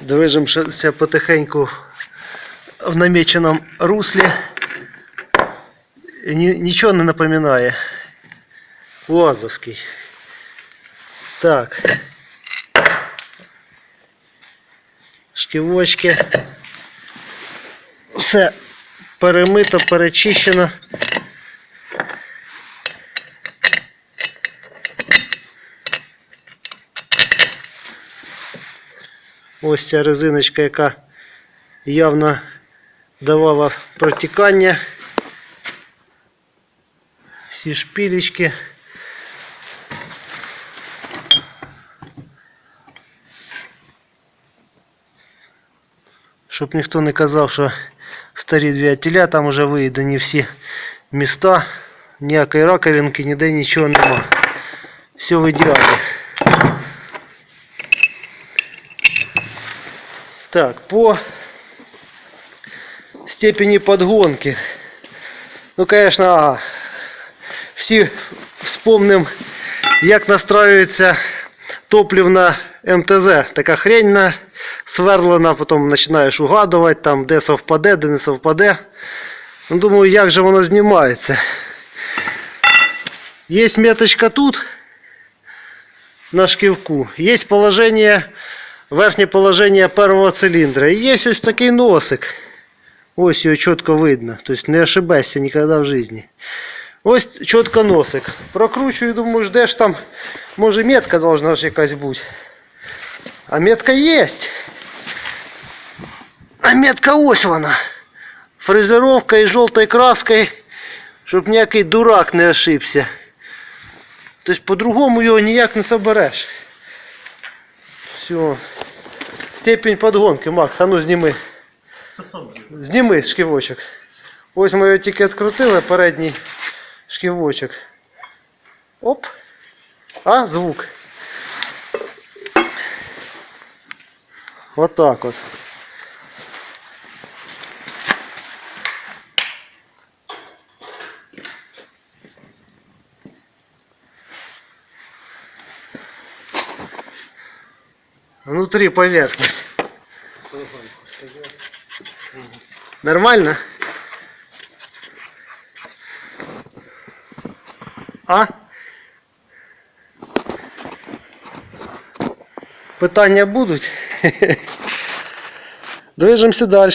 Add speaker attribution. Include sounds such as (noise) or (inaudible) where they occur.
Speaker 1: Движемося потихеньку в намеченном руслі. І ні- Нічого не напоминає. Уазовський. Так. Шківочки. Все перемито, перечищено. Ось ця резиночка, яка явно давала протікання. Всі шпілечки. Щоб ніхто не казав, що старі двигателя, там вже виїдені всі міста, ніякої раковинки, ніде нічого нема. Все в ідеалі. Так, по степени подгонки. Ну, конечно, ага. всі вспомним, як настраюється топливна МТЗ. Така хрень на сверлена, потім починаєш угадувати, там, де совпаде, де не совпаде. Ну, думаю, як же воно знімається. Є меточка тут, на шківку. Є положення, верхнє положення першого циліндра. І є ось такий носик. Ось його чітко видно. Тобто не ошибайся ніколи в житті. Ось чітко носик. Прокручую, думаю, де ж там, може метка должна ж якась бути. А метка є. А метка ось вона. Фрезеровка і жовтою краскою, щоб ніякий дурак не ошибся. Тобто по-другому його ніяк не собереш. Все. Степень подгонки, Макс, а ну зніми. Зніми шківочок. Ось ми його тільки відкрутили, передній шківочок. Оп. А, звук. Вот так от. Внутри поверхность. Нормально? А? Питання будуть? (laughs) Движемося далі.